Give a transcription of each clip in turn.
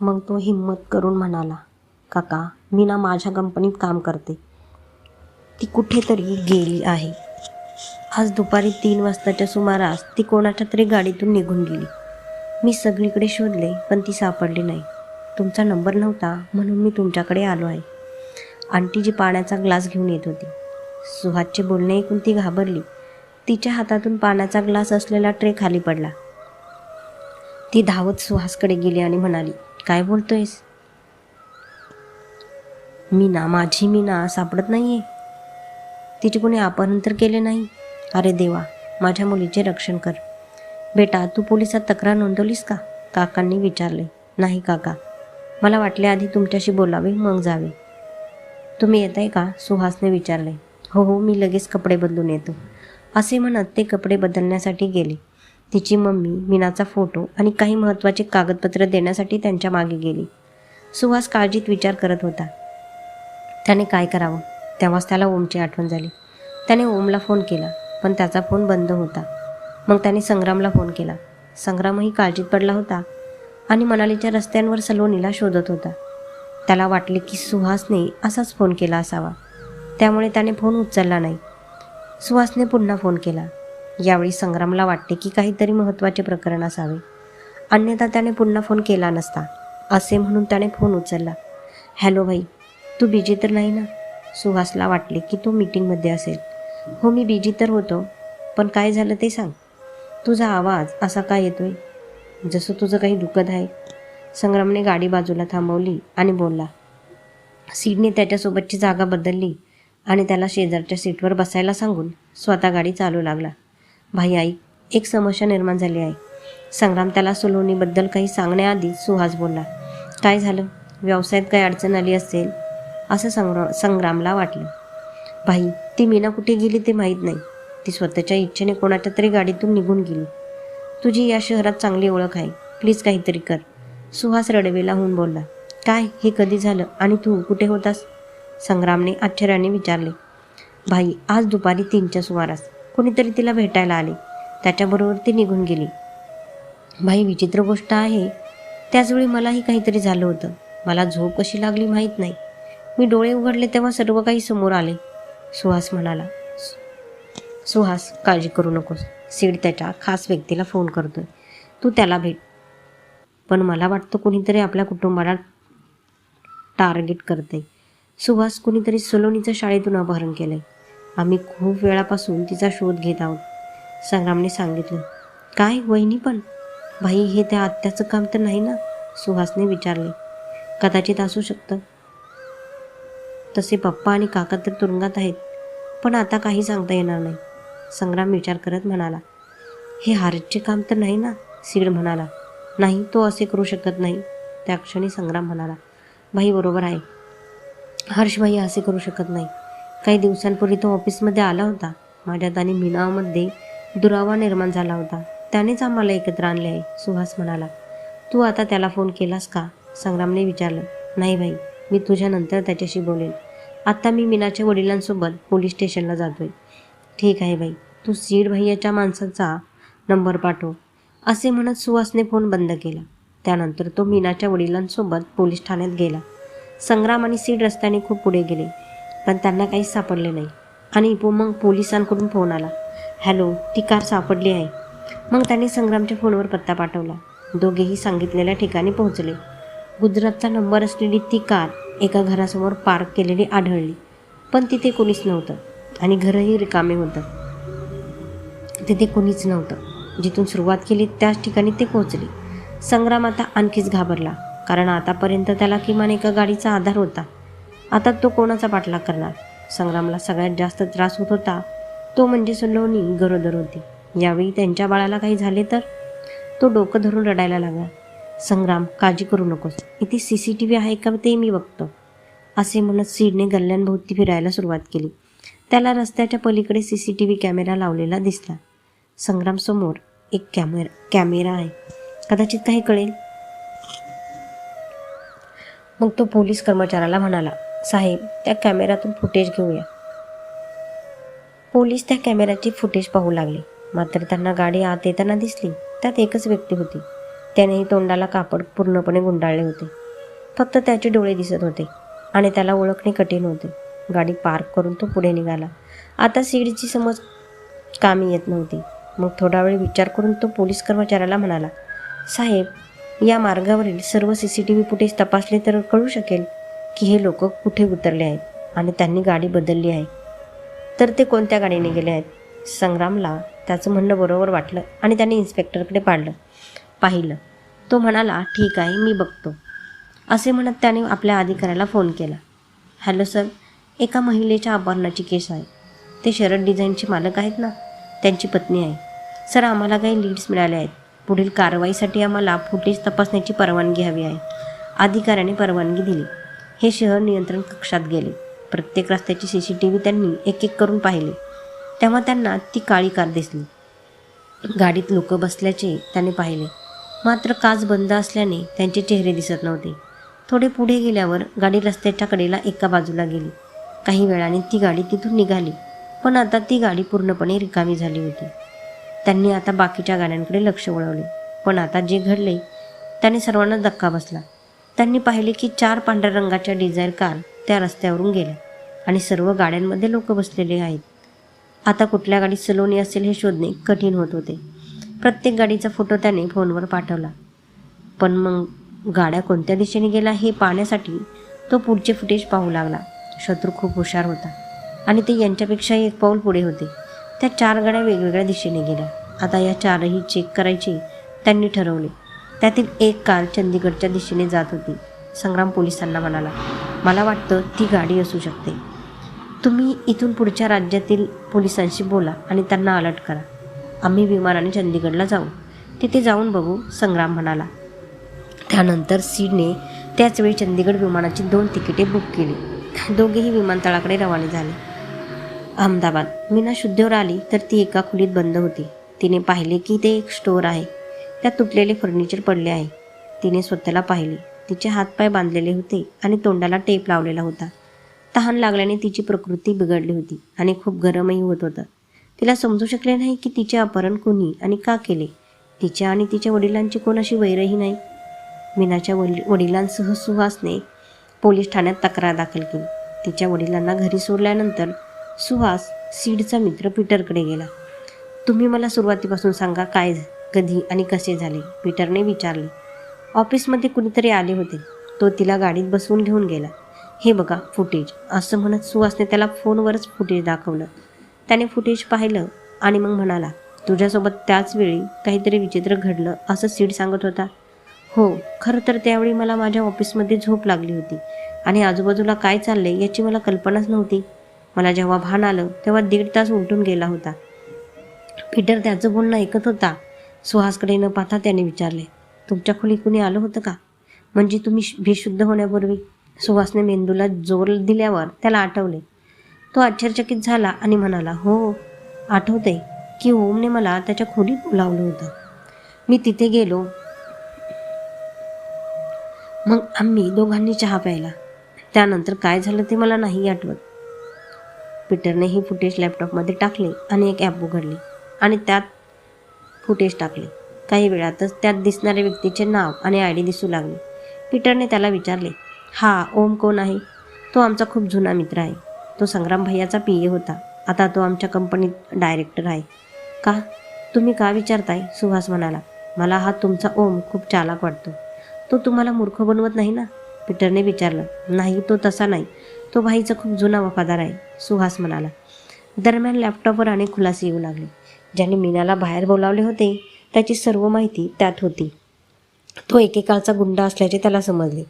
मग तो हिंमत करून म्हणाला काका मी ना माझ्या कंपनीत काम करते. ती कुठेतरी गेली आहे. आज दुपारी तीन वाजताच्या सुमारास ती कोणाच्या तरी गाडीतून निघून गेली. मी सगळीकडे शोधले पण ती सापडली नाही. तुमचा नंबर नव्हता म्हणून मी तुमच्याकडे आलो आहे. आंटी जी पाण्याचा ग्लास घेऊन येत होती. सुहासचे बोलणे ऐकून ती घाबरली. तिच्या हातातून पाण्याचा ग्लास असलेला ट्रे खाली पडला. ती धावत सुहासकडे गेली आणि म्हणाली काय बोलतोयस? मीना माझी मीना सापडत नाहीये. तिचे कोणी अपहरण तर केले नाही. अरे देवा माझ्या मुलीचे रक्षण कर. बेटा तू पोलिसात तक्रार नोंदवलीस का? काकांनी विचारले. नाही काका. मला वाटले आधी तुमच्याशी बोलावे मग जावे. तुम्ही येत आहे का? सुहासने विचारले. हो हो मी लगेच कपडे बदलून येतो. असे म्हणत ते कपडे बदलण्यासाठी गेले. तिची मम्मी मीनाचा फोटो आणि काही महत्त्वाचे कागदपत्र देण्यासाठी त्यांच्या मागे गेली. सुहास काळजीत विचार करत होता. त्याने काय करावं? तेव्हाच त्याला ओमची आठवण झाली. त्याने ओमला फोन केला पण त्याचा फोन बंद होता. मग त्याने संग्रामला फोन केला. संग्रामही काळजीत पडला होता आणि मनालीच्या रस्त्यांवर सलोनीला शोधत होता. त्याला वाटले की सुहासने असाच फोन केला असावा. त्यामुळे त्याने फोन उचलला नाही. सुहासने पुन्हा फोन केला. यावेळी संग्रामला वाटते की काहीतरी महत्त्वाचे प्रकरण असावे. अन्यथा त्याने पुन्हा फोन केला नसता. असे म्हणून त्याने फोन उचलला. हॅलो भाई तू बिजी तर नाही ना सुहासला वाटले की तो मीटिंगमध्ये असेल. हो मी बिजी तर होतो पण काय झालं ते सांग. तुझा आवाज असा काय येतोय? जसं तुझं काही दुखत आहे. संग्रामने गाडी बाजूला थांबवली आणि बोलला. सीडने त्याच्यासोबतची जागा बदलली आणि त्याला शेजारच्या सीटवर बसायला सांगून स्वतः गाडी चालू लागला. भाई आई एक समस्या निर्माण झाली आहे. संग्राम त्याला सोलोनीबद्दल काही सांगण्याआधी सुहास बोलला काय झालं? व्यवसायात काही अडचण आली असेल? असं संग्रा संग्रामला वाटलं. भाई ती मीना कुठे गेली ते माहीत नाही. ती स्वतःच्या इच्छेने कोणाच्या तरी गाडीतून निघून गेली. तुझी या शहरात चांगली ओळख आहे. प्लीज काहीतरी कर. सुहास रडवेला होऊन बोलला काय? हे कधी झालं? आणि तू कुठे होतास? संग्रामने आश्चर्याने विचारले भाई आज दुपारी तीनच्या सुमारास. कोणीतरी तिला भेटायला आले. त्याच्याबरोबर ती निघून गेली. भाई विचित्र गोष्ट आहे. त्याचवेळी मलाही काहीतरी झालं होतं. मला झोप कशी लागली माहीत नाही. मी डोळे उघडले तेव्हा सर्व काही समोर आले. सुहास म्हणाला सुहास काळजी करू नकोस. सीड त्याच्या खास व्यक्तीला फोन करतोय. तू त्याला भेट. पण मला वाटतं कोणीतरी आपल्या कुटुंबाला टार्गेट करते सुहास कुणीतरी सलोनीचं शाळेतून अपहरण केलंय. आम्ही खूप वेळापासून तिचा शोध घेत आहोत. संग्रामने सांगितलं. काय वहिनी पण? भाई हे त्या आत्याचं काम तर नाही ना? सुहासने विचारले. कदाचित असू शकतं. तसे पप्पा आणि काका तर तुरुंगात आहेत पण आता काही सांगता येणार नाही. संग्राम विचार करत म्हणाला. हे हारचे काम तर नाही ना? सीड म्हणाला. नाही तो असे करू शकत नाही. त्या क्षणी संग्राम म्हणाला. भाई बरोबर आहे. हर्षभाई असे करू शकत नाही. काही दिवसांपूर्वी तो ऑफिसमध्ये आला होता. माझ्यात आणि मीनामध्ये दुरावा निर्माण झाला होता. त्यानेच आम्हाला एकत्र आणले आहे सुहास म्हणाला. तू आता त्याला फोन केलास का? संग्रामने विचारलं. नाही भाई मी तुझ्यानंतर त्याच्याशी बोलेन. आत्ता मी मीनाच्या वडिलांसोबत पोलीस स्टेशनला जातोय. ठीक आहे भाई तू सीड भैयाच्या माणसाचा नंबर पाठव. असे म्हणत सुहासने फोन बंद केला. त्यानंतर तो मीनाच्या वडिलांसोबत पोलीस ठाण्यात गेला. संग्राम आणि सीड रस्त्याने खूप पुढे गेले. पण त्यांना काहीच सापडले नाही. आणि पो मग पोलिसांकडून फोन आला. हॅलो ती कार सापडली आहे. मग त्यांनी संग्रामच्या फोनवर पत्ता पाठवला. दोघेही सांगितलेल्या ठिकाणी पोहोचले. गुजरातचा नंबर असलेली ती कार एका घरासमोर पार्क केलेली आढळली. पण तिथे कोणीच नव्हतं. आणि घरही रिकामे होतं. तिथे कोणीच नव्हतं. जिथून सुरुवात केली त्याच ठिकाणी ते पोहोचले. संग्राम आता आणखीच घाबरला. कारण आतापर्यंत त्याला किमान एका गाडीचा आधार होता. आता तो कोणाचा पाठलाग करणार? संग्रामला सगळ्यात जास्त त्रास होत होता. तो म्हणजे सलोनी गरोदर होती. यावेळी त्यांच्या बाळाला काही झाले तर? तो डोकं धरून रडायला लागला. संग्राम काळजी करू नकोस. इथे सी सी टी व्ही आहे का? ते मी बघतो. असे म्हणत सीडने गल्ल्यांभोवती फिरायला सुरुवात केली. त्याला रस्त्याच्या पलीकडे C C T V camera लावलेला दिसला. संग्रामसमोर एक कॅमेरा कॅमेरा आहे. कदाचित काही कळेल? मग तो पोलीस कर्मचाऱ्याला म्हणाला साहेब त्या कॅमेऱ्यातून फुटेज घेऊया. पोलीस त्या कॅमेऱ्याची फुटेज पाहू लागले. मात्र त्यांना गाडी आत येताना दिसली. त्यात एकच व्यक्ती होती. त्यानेही तोंडाला कापड पूर्णपणे गुंडाळले होते. फक्त त्याचे डोळे दिसत होते आणि त्याला ओळखणे कठीण होते. गाडी पार्क करून तो पुढे निघाला. आता सीडची समज कामी येत नव्हती. मग थोडा वेळ विचार करून तो पोलीस कर्मचाऱ्याला म्हणाला साहेब या मार्गावरील सर्व C C T V footage तपासले तर कळू शकेल की हे लोक कुठे उतरले आहेत आणि त्यांनी गाडी बदलली आहे. तर ते कोणत्या गाडीने गेले आहेत? संग्रामला त्याचं म्हणणं बरोबर वाटलं आणि त्याने इन्स्पेक्टरकडे पाडलं. पाहिलं. तो म्हणाला ठीक आहे मी बघतो. असे म्हणत त्याने आपल्या अधिकाऱ्याला फोन केला. Hello sir. एका महिलेच्या अपहरणाची केस आहे. ते शरद डिझाईनचे मालक आहेत ना? त्यांची पत्नी आहे. सर आम्हाला काही लीड्स मिळाले आहेत. पुढील कारवाईसाठी आम्हाला फुटेज तपासण्याची परवानगी हवी आहे. अधिकाऱ्याने परवानगी दिली. हे शहर नियंत्रण कक्षात गेले. प्रत्येक रस्त्याची सी सी टी व्ही त्यांनी एक एक करून पाहिले. तेव्हा त्यांना ती काळी कार दिसली. गाडीत लोक बसल्याचे त्याने पाहिले. मात्र काच बंद असल्याने त्यांचे चेहरे दिसत नव्हते. थोडे पुढे गेल्यावर गाडी रस्त्याच्या कडेला एका बाजूला गेली. काही वेळाने ती गाडी तिथून निघाली. पण आता ती गाडी पूर्णपणे रिकामी झाली होती. त्यांनी आता बाकीच्या गाड्यांकडे लक्ष वळवले. पण आता जे घडले त्याने सर्वांना धक्का बसला. त्यांनी पाहिले की चार पांढऱ्या रंगाच्या डिझायर कार त्या रस्त्यावरून गेल्या आणि सर्व गाड्यांमध्ये लोक बसलेले आहेत. आता कुठल्या गाडीत सलोनी असेल हे शोधणे कठीण होत होते. प्रत्येक गाडीचा फोटो त्याने फोनवर पाठवला. पण मग गाड्या कोणत्या दिशेने गेल्या हे पाहण्यासाठी तो पुढचे फुटेज पाहू लागला. शत्रू खूप हुशार होता आणि ते यांच्यापेक्षाही एक पाऊल पुढे होते. त्या चार गाड्या वेगवेगळ्या दिशेने गेल्या. आता या चारही चेक करायचे त्यांनी ठरवले. त्यातील एक कार चंदीगडच्या दिशेने जात होती. संग्राम पोलिसांना म्हणाला मला वाटतं ती गाडी असू शकते. तुम्ही इथून पुढच्या राज्यातील पोलिसांशी बोला आणि त्यांना अलर्ट करा. आम्ही विमानाने चंदीगडला जाऊ. तिथे जाऊन बघू संग्राम म्हणाला. त्यानंतर सीडने त्याचवेळी चंदीगड विमानाची दोन तिकिटे बुक केली. दोघेही विमानतळाकडे रवाने झाले. अहमदाबाद मीना शुद्धीवर आली तर ती एका खोलीत बंद होती. तिने पाहिले की ते एक स्टोअर आहे. त्यात तुटलेले फर्निचर पडले आहे. तिने स्वतःला पाहिले. तिचे हातपाय बांधलेले होते आणि तोंडाला टेप लावलेला होता. तहान लागल्याने तिची प्रकृती बिघडली होती आणि खूप गरमही होत होतं. तिला समजू शकले नाही की तिचे अपहरण कोणी आणि का केले. तिच्या आणि तिच्या वडिलांची कोणाशी वैरही नाही. मीनाच्या वडील वडिलांसह सुहासने पोलीस ठाण्यात तक्रार दाखल केली. तिच्या वडिलांना घरी सोडल्यानंतर सुहास सीडचा मित्र पीटरकडे गेला. तुम्ही मला सुरुवातीपासून सांगा काय कधी आणि कसे झाले पीटरने विचारले. ऑफिसमध्ये कुणीतरी आले होते. तो तिला गाडीत बसवून घेऊन गेला. हे बघा फुटेज असं म्हणत सुहासने त्याला फोनवरच फुटेज दाखवलं. त्याने फुटेज पाहिलं आणि मग म्हणाला तुझ्यासोबत त्याच वेळी काहीतरी विचित्र घडलं असं सीड सांगत होता. हो खरं तर त्यावेळी मला माझ्या ऑफिसमध्ये झोप लागली होती. आणि आजूबाजूला काय चाललंय याची मला कल्पनाच नव्हती. मला जेव्हा भान आलं तेव्हा दीड तास उलटून गेला होता. पीटर त्याचं बोलणं ऐकत होता. सुहासकडे न पाहता त्याने विचारले तुमच्या खोली कुणी आलं होतं का? म्हणजे तुम्ही श- बेशुद्ध होण्यापूर्वी? सुहासने मेंदूला जोर दिल्यावर त्याला आठवले. तो आश्चर्यचकित झाला आणि म्हणाला हो आठवते की ओमने मला त्याच्या खोलीत बोलावलं होतं. मी तिथे गेलो. मग आम्ही दोघांनी चहा प्यायला. त्यानंतर काय झालं ते मला नाही आठवत. पीटरने ही फुटेज लॅपटॉपमध्ये टाकले आणि एक ॲप उघडली आणि त्यात फुटेज टाकले. काही वेळातच त्यात दिसणाऱ्या व्यक्तीचे नाव आणि आय डी दिसू लागले. पीटरने त्याला विचारले हा ओम कोण आहे? तो आमचा खूप जुना मित्र आहे. तो संग्राम भैयाचा पी ए होता. आता तो आमच्या कंपनीत डायरेक्टर आहे. का? तुम्ही का विचारताय? सुहास म्हणाला. मला हा तुमचा ओम खूप चालाक वाटतो. तो तुम्हाला मूर्ख बनवत नाही ना? पीटरने विचारलं. नाही तो तसा नाही. तो भाईचा खूप जुना वफादार आहे. सुहास म्हणाला. दरम्यान लॅपटॉपवर अनेक खुलासे येऊ लागले. ज्याने मीनाला बाहेर बोलावले होते त्याची सर्व माहिती त्यात होती. तो एकेकाळचा गुंडा असल्याचे त्याला समजले.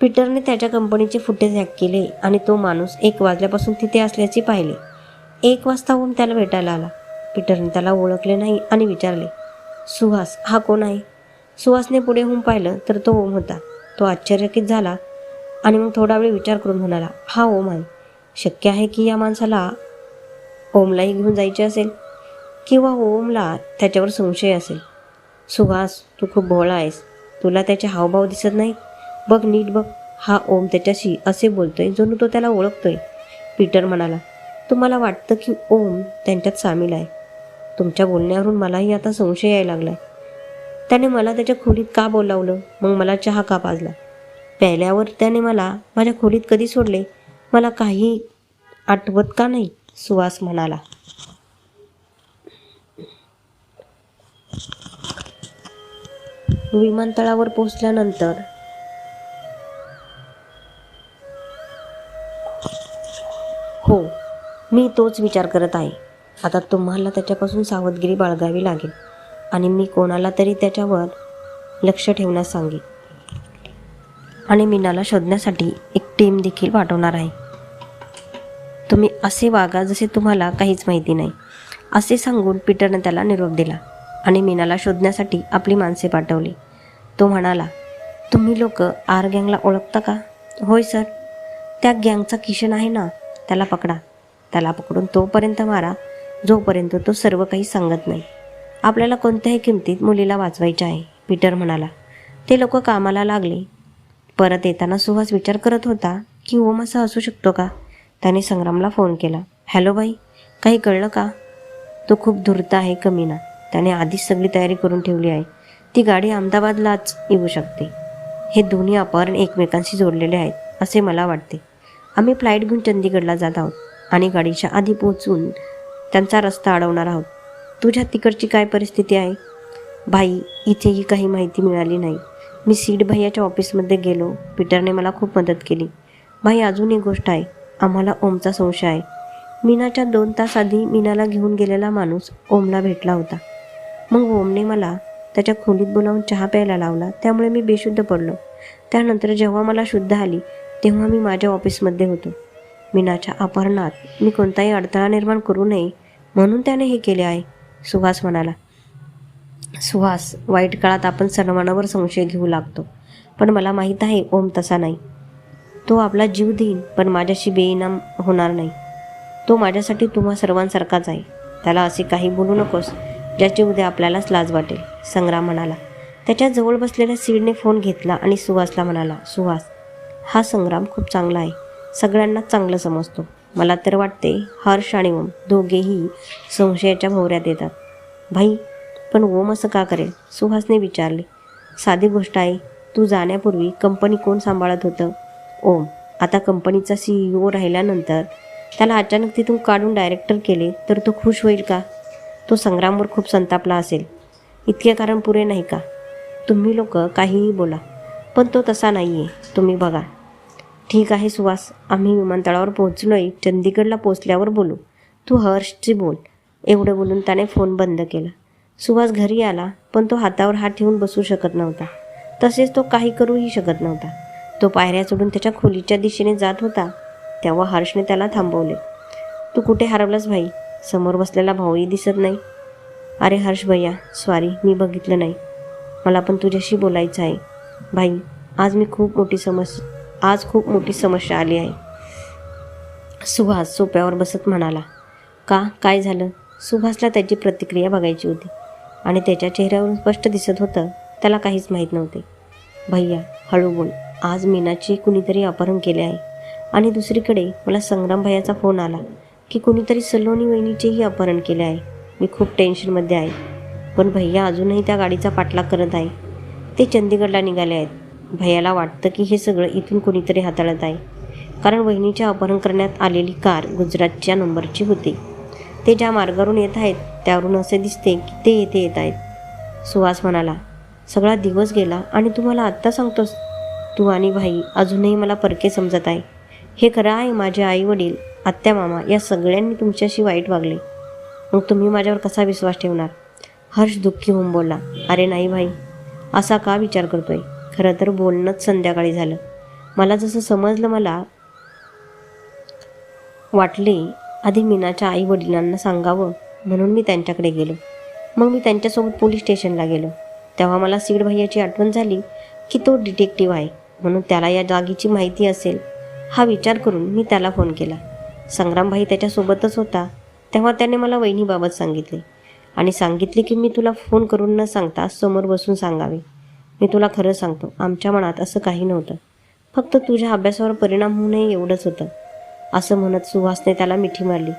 पीटरने त्याच्या कंपनीचे फुटेज हॅक केले आणि तो माणूस एक वाजल्यापासून तिथे असल्याचे पाहिले. एक वाजता ओम त्याला भेटायला आला. पीटरने त्याला ओळखले नाही आणि विचारले सुहास हा कोण आहे? सुहासने पुढे होऊन पाहिलं तर तो ओम होता. तो आश्चर्यकित झाला आणि मग थोडा वेळ विचार करून म्हणाला हा ओम आहे. शक्य आहे की या माणसाला ओमलाही घेऊन जायचे असेल? किंवा ओमला त्याच्यावर संशय असेल. सुहास तू खूप भोळा आहेस. तुला त्याचे हावभाव दिसत नाही बघ नीट बघ. हा ओम त्याच्याशी असे बोलतोय जणू तो त्याला ओळखतोय. पीटर म्हणाला तुम्हाला वाटतं की ओम त्यांच्यात सामील आहे. तुमच्या बोलण्यावरून मलाही आता संशय यायला लागलाय. त्याने मला त्याच्या खोलीत का बोलावलं? मग मला चहा का पाजला? प्यायल्यावर त्याने मला माझ्या खोलीत कधी सोडले? मला काही आठवत का नाही? सुहास म्हणाला. विमानतळावर पोहोचल्यानंतर हो मी तोच विचार करत आहे. आता तुम्हाला त्याच्यापासून सावधगिरी बाळगावी लागेल आणि मी कोणाला तरी त्याच्यावर लक्ष ठेवण्यास सांगेन. आणि मीनाला शोधण्यासाठी एक टीम देखील पाठवणार आहे. तुम्ही असे वागा जसे तुम्हाला काहीच माहिती नाही. असे सांगून पीटरने त्याला निरोप दिला. आणि मीनाला शोधण्यासाठी आपली माणसे पाठवली. तो म्हणाला तुम्ही लोक आर गँगला ओळखता का? होय सर. त्या गँगचा किशन आहे ना त्याला पकडा. त्याला पकडून तोपर्यंत मारा. जोपर्यंत तो सर्व काही सांगत नाही. आपल्याला कोणत्याही किमतीत मुलीला वाचवायचे आहे पीटर म्हणाला. ते लोक कामाला लागले. परत येताना सुहास विचार करत होता की ओम असा असू शकतो का? त्याने संग्रामला फोन केला. हॅलो बाई काही कळलं का? तो खूप धूर्त आहे कमीना. त्याने आधीच सगळी तयारी करून ठेवली आहे. ती गाडी अहमदाबादलाच येऊ शकते. हे दोन्ही अपहरण एकमेकांशी जोडलेले आहेत असे मला वाटते. आम्ही फ्लाईट घेऊन चंदीगडला जात आहोत आणि गाडीच्या आधी पोहोचून त्यांचा रस्ता अडवणार आहोत. तुझ्या तिकडची काय परिस्थिती आहे? भाई इथेही काही माहिती मिळाली नाही. मी सीड भैयाच्या ऑफिसमध्ये गेलो. पीटरने मला खूप मदत केली. भाई अजून एक गोष्ट आहे. आम्हाला ओमचा संशय आहे. मीनाच्या दोन तास आधी मीनाला घेऊन गेलेला माणूस ओमला भेटला होता. मग ओमने मला त्याच्या खोलीत बोलावून चहा प्यायला लावला. त्यामुळे मी बेशुद्ध पडलो. त्यानंतर जेव्हा मला शुद्ध आली तेव्हा मी माझ्या ऑफिसमध्ये होतो. मीनाच्या अपहरणात मी कोणताही अडथळा निर्माण करू नये म्हणून त्याने हे केले आहे सुहास म्हणाला. सुहास वाईट काळात आपण सर्वांवर संशय घेऊ लागतो पण मला माहीत आहे ओम तसा नाही. तो आपला जीव देईन पण माझ्याशी बेइनाम होणार नाही. तो माझ्यासाठी तुम्हा सर्वांसारखाच आहे. त्याला असे काही बोलू नकोस. ज्याची उद्या आपल्यालाच लाज वाटेल संग्राम म्हणाला. त्याच्याजवळ बसलेल्या सीडने फोन घेतला आणि सुहासला म्हणाला सुहास हा संग्राम खूप चांगला आहे. सगळ्यांनाच चांगलं समजतो. मला तर वाटते हर्ष आणि ओम दोघेही संशयाच्या भोवऱ्यात येतात. भाई पण ओम असं का करेल सुहासने विचारले. साधी गोष्ट आहे. तू जाण्यापूर्वी कंपनी कोण सांभाळत होतं? ओम आता कंपनीचा सीईओ राहिल्यानंतर त्याला अचानक तिथून काढून डायरेक्टर केले तर तो खुश होईल का? तो संग्रामवर खूप संतापला असेल. इतके कारण पुरे नाही का? तुम्ही लोक काहीही बोला पण तो तसा नाही आहे तुम्ही बघा. ठीक आहे सुहास आम्ही विमानतळावर पोहोचलोय. चंदीगडला पोचल्यावर बोलू. तू हर्षची बोल. एवढं बोलून त्याने फोन बंद केला. सुहास घरी आला पण तो हातावर हात ठेवून बसू शकत नव्हता. तसेच तो काही करूही शकत नव्हता. तो पायऱ्या सोडून त्याच्या खोलीच्या दिशेने जात होता तेव्हा हर्षने त्याला थांबवले. तू कुठे हरवलास भाई? समोर बसलेला भाऊही दिसत नाही. अरे हर्ष भैया सॉरी मी बघितलं नाही. मला पण तुझ्याशी बोलायचं आहे. भाई आज मी खूप मोठी समस्या आज खूप मोठी समस्या आली आहे. सुहास सोप्यावर बसत म्हणाला का? काय झालं? सुभाषला त्याची प्रतिक्रिया बघायची होती आणि त्याच्या चेहऱ्यावरून स्पष्ट दिसत होतं त्याला काहीच माहीत नव्हते. भैया हळू बोल. आज मीनाचे कुणीतरी अपहरण केले आहे. आणि दुसरीकडे मला संग्राम भैयाचा फोन आला. की कुणीतरी सलोनी वहिनीचेही अपहरण केले आहे. मी खूप टेन्शनमध्ये आहे. पण भैया अजूनही त्या गाडीचा पाठलाग करत आहे. ते चंदीगडला निघाले आहेत. भैयाला वाटतं की हे सगळं इथून कुणीतरी हाताळत आहे. कारण वहिनीचे अपहरण करण्यात आलेली कार गुजरातच्या नंबरची होती. ते ज्या मार्गावरून येत आहेत त्यावरून असे दिसते की ते येथे येत आहेत. सुहास म्हणाला सगळा दिवस गेला आणि तू मला आत्ता सांगतोस. तू आणि भाई अजूनही मला परके समजत आहे. हे खरं आहे माझे आई वडील आत्या मामा या सगळ्यांनी तुमच्याशी वाईट वागले. मग तुम्ही माझ्यावर कसा विश्वास ठेवणार? हर्ष दुःखी होऊन बोलला अरे नाही भाई असा का विचार करतोय? खरं तर बोलणंच संध्याकाळी झालं. मला जसं समजलं मला वाटले आधी मीनाच्या आई वडिलांना सांगावं म्हणून मी त्यांच्याकडे गेलो. मग मी त्यांच्यासोबत पोलीस स्टेशनला गेलो. तेव्हा मला सीड भैयाची आठवण झाली की तो डिटेक्टिव्ह आहे म्हणून त्याला या जागेची माहिती असेल. हा विचार करून मी त्याला फोन केला. संग्रामभाई त्याच्यासोबतच होता तेव्हा त्याने मला वहिनीबाबत सांगितले. आणि सांगितले की मी तुला फोन करून न सांगता समोर बसून सांगावे. मी तुला खरं सांगतो आमच्या मनात असं काही नव्हतं. फक्त तुझ्या अभ्यासावर परिणाम होऊ नये एवढंच होतं. असं म्हणत सुहासने त्याला मिठी मारली.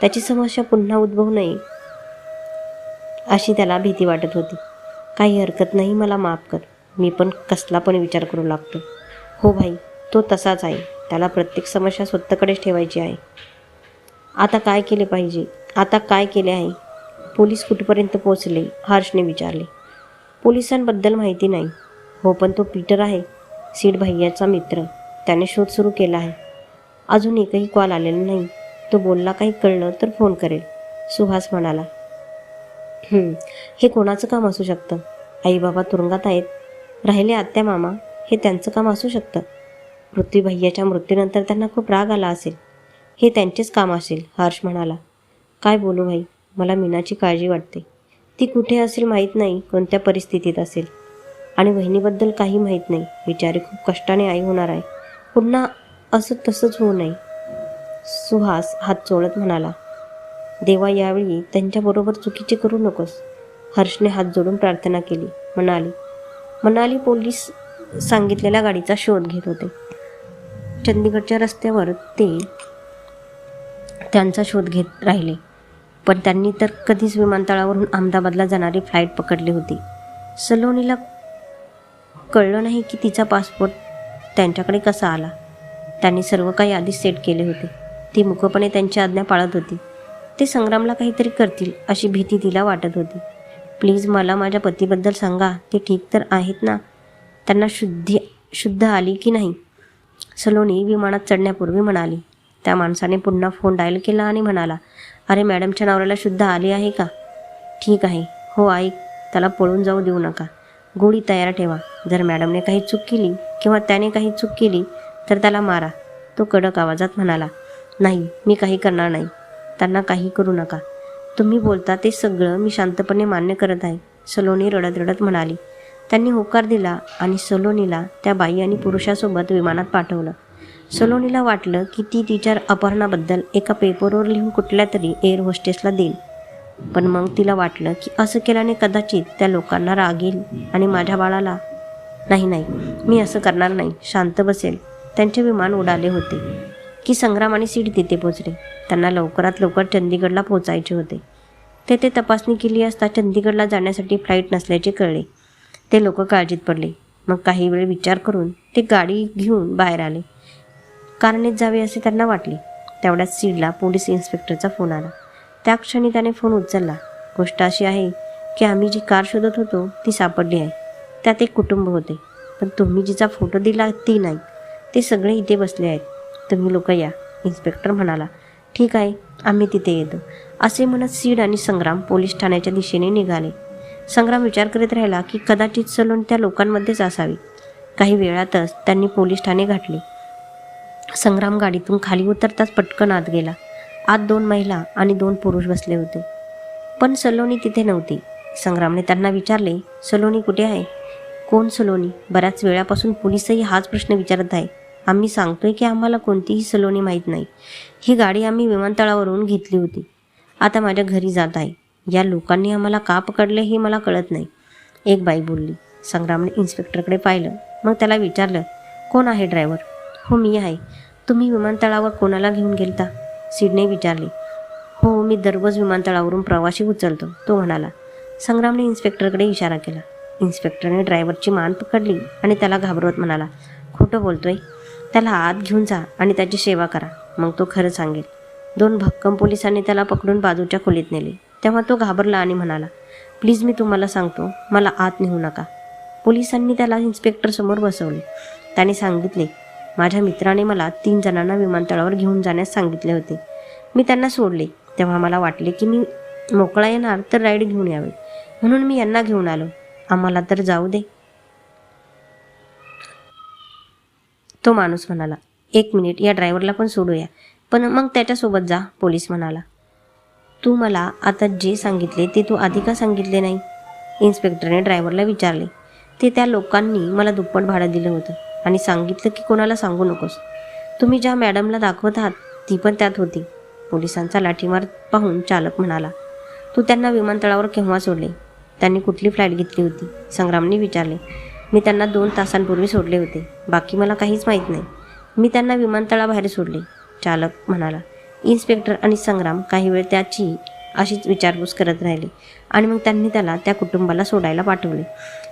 त्याची समस्या पुन्हा उद्भवू नये अशी त्याला भीती वाटत होती. काही हरकत नाही मला माफ कर. मी पण कसला पण विचार करू लागतो. हो भाई तो तसाच आहे. त्याला प्रत्येक समस्या स्वतःकडेच ठेवायची आहे. आता काय केले पाहिजे? आता काय केले आहे? पोलीस कुठपर्यंत पोचले हर्षने विचारले. पोलिसांबद्दल माहिती नाही. हो पण तो पीटर आहे. सीड भैयाचा मित्र. त्याने शोध सुरू केला आहे. अजून एकही कॉल आलेला नाही. तो बोलला काही कळलं तर फोन करेल. सुहास म्हणाला हे कोणाचं काम असू शकतं? आई बाबा तुरुंगात आहेत. राहिले आत्या मामा हे त्यांचं काम असू शकतं? पृथ्वी भैयाच्या मृत्यूनंतर त्यांना खूप राग आला असेल. हे त्यांचेच काम असेल हर्ष म्हणाला. काय बोलू भाई मला मीनाची काळजी वाटते. ती कुठे असेल माहीत नाही कोणत्या परिस्थितीत असेल. आणि बहिणीबद्दल काही माहीत नाही. बिचारी खूप कष्टाने आई होणार आहे. पुन्हा असं तसंच होऊ नये. सुहास हात चोळत म्हणाला. देवा यावेळी त्यांच्याबरोबर चुकीचे करू नकोस. हर्षने हात जोडून प्रार्थना केली. म्हणाली मनाली पोलीस सांगितलेल्या गाडीचा शोध घेत होते. चंदीगडच्या रस्त्यावर ते त्यांचा शोध घेत राहिले. पण त्यांनी तर कधीच विमानतळावरून अहमदाबादला जाणारी फ्लाईट पकडली होती. सलोनीला कळलं नाही की तिचा पासपोर्ट त्यांच्याकडे कसा आला. त्यांनी सर्व काही आधीच सेट केले होते. ती मुखपणे त्यांची आज्ञा पाळत होती. ते संग्रामला काहीतरी करतील अशी भीती तिला वाटत होती. प्लीज मला माझ्या पतीबद्दल सांगा ते ठीक तर आहेत ना? त्यांना शुद्धी शुद्ध आली की नाही? सलोनी विमानात चढण्यापूर्वी म्हणाली. त्या माणसाने पुन्हा फोन डायल केला आणि म्हणाला अरे मॅडमच्या नवऱ्याला शुद्ध आली आहे का? ठीक आहे. हो ऐक त्याला पळून जाऊ देऊ नका. गोळी तयार ठेवा. जर मॅडमने काही चूक केली किंवा त्याने काही चूक केली तर त्याला मारा. तो कडक आवाजात म्हणाला नाही मी काही करणार नाही. त्यांना काही करू नका. तुम्ही बोलता ते सगळं मी शांतपणे मान्य करत आहे. सलोनी रडत रडत म्हणाली त्यांनी होकार दिला आणि सलोनीला त्या बाई आणि पुरुषासोबत विमानात पाठवलं. सलोनीला वाटलं की ती तिच्या अपहरणाबद्दल एका पेपरवर लिहून कुठल्या तरी एअर होस्टेसला देईल. पण मग तिला वाटलं की असं केल्याने कदाचित त्या लोकांना राग येईल आणि माझ्या बाळाला. नाही नाही मी असं करणार नाही. शांत बसेल. त्यांचे विमान उडाले होते. की संग्राम आणि सीट तिथे पोचले. त्यांना लवकरात लवकर चंदीगडला पोचायचे होते. तेथे तपासणी केली असता चंदीगडला जाण्यासाठी फ्लाईट नसल्याचे कळले. ते लोक काळजीत पडले. मग काही वेळ विचार करून ते गाडी घेऊन बाहेर आले. कारनेत जावे असे त्यांना वाटले. तेवढ्यात सीडला पोलीस इन्स्पेक्टरचा फोन आला. त्या क्षणी त्याने फोन उचलला. गोष्ट अशी आहे की आम्ही जी कार शोधत होतो ती सापडली आहे. त्यात एक कुटुंब होते. पण तुम्ही जिचा फोटो दिला ती नाही. ते सगळे इथे बसले आहेत. तुम्ही लोक या इन्स्पेक्टर म्हणाला. ठीक आहे आम्ही तिथे येतो. असे म्हणत सीड आणि संग्राम पोलीस ठाण्याच्या दिशेने निघाले. संग्राम विचार करीत राहिला की कदाचित सलून त्या लोकांमध्येच असावी. काही वेळातच त्यांनी पोलीस ठाणे गाठले. संग्राम गाडीतून खाली उतरताच पटकन आत गेला. आत दोन महिला आणि दोन पुरुष बसले होते. पण सलोनी तिथे नव्हती. संग्रामने त्यांना विचारले सलोनी कुठे आहे? कोण सलोनी? बऱ्याच वेळापासून पोलिसही हाच प्रश्न विचारत आहे. आम्ही सांगतोय की आम्हाला कोणतीही सलोनी माहीत नाही. ही गाडी आम्ही विमानतळावरून घेतली होती. आता माझ्या घरी जात आहे. या लोकांनी आम्हाला का पकडले हे मला कळत नाही. एक बाई बोलली संग्रामने इन्स्पेक्टरकडे पाहिलं. मग त्याला विचारलं कोण आहे ड्रायव्हर हो मी आहे. तुम्ही विमानतळावर कोणाला घेऊन गेलता? सीडने विचारले हो मी दररोज विमानतळावरून प्रवासी उचलतो तो म्हणाला. संग्रामने इन्स्पेक्टरकडे इशारा केला. इन्स्पेक्टरने ड्रायव्हरची मान पकडली आणि त्याला घाबरवत म्हणाला खोटं बोलतोय. त्याला आत घेऊन जा आणि त्याची सेवा करा. मग तो खरं सांगेल. दोन भक्कम पोलिसांनी त्याला पकडून बाजूच्या खोलीत नेले. तेव्हा तो घाबरला आणि म्हणाला प्लीज मी तुम्हाला सांगतो मला आत नेऊ नका. पोलिसांनी त्याला इन्स्पेक्टरसमोर बसवले. त्याने सांगितले माझ्या मित्राने मला तीन जणांना विमानतळावर घेऊन जाण्यास सांगितले होते. मी त्यांना सोडले. तेव्हा मला वाटले की मी मोकळा येणार तर राईड घेऊन यावे. म्हणून मी यांना घेऊन आलो. आम्हाला तर जाऊ दे. तो माणूस म्हणाला एक मिनिट या ड्रायव्हरला पण सोडूया. पण मग त्याच्यासोबत जा पोलीस म्हणाला. तू मला आता जे सांगितले ते तू आधी का सांगितले नाही? इन्स्पेक्टरने ड्रायव्हरला विचारले. ते त्या लोकांनी मला दुप्पट भाडं दिलं होतं आणि सांगितलं की कोणाला सांगू नकोस. तुम्ही ज्या मॅडमला दाखवत आहात ती पण त्यात होती. पोलिसांचा लाठीमार पाहून चालक म्हणाला तू त्यांना विमानतळावर केव्हा सोडले? त्यांनी कुठली फ्लाईट घेतली होती? संग्रामने विचारले मी त्यांना दोन तासांपूर्वी सोडले होते. बाकी मला काहीच माहीत नाही. मी त्यांना विमानतळाबाहेर सोडले. चालक म्हणाला इन्स्पेक्टर आणि संग्राम काही वेळ त्याची अशीच विचारपूस करत राहिले आणि मग त्यांनी त्याला त्या कुटुंबाला सोडायला पाठवले.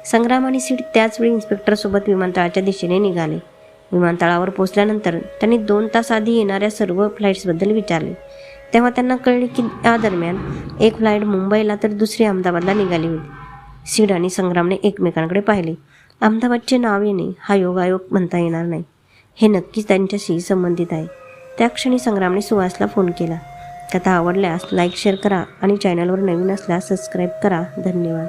संग्राम आणि सीड त्याचवेळी इन्स्पेक्टरसोबत विमानतळाच्या दिशेने निघाले. विमानतळावर पोहोचल्यानंतर त्यांनी दोन तास आधी येणाऱ्या सर्व फ्लाईट्सबद्दल विचारले. तेव्हा त्यांना कळले की या दरम्यान एक फ्लाईट मुंबईला तर दुसरी अहमदाबादला निघाली होती. सीड आणि संग्रामने एकमेकांकडे पाहिले. अहमदाबादचे नाव येणे हा योगायोग म्हणता येणार नाही. हे नक्कीच त्यांच्याशी संबंधित आहे. त्या क्षणी संग्रामने सुहासला फोन केला. कथा आवडल्यास लाईक शेअर करा आणि चॅनलवर नवीन असल्यास सबस्क्राईब करा. धन्यवाद.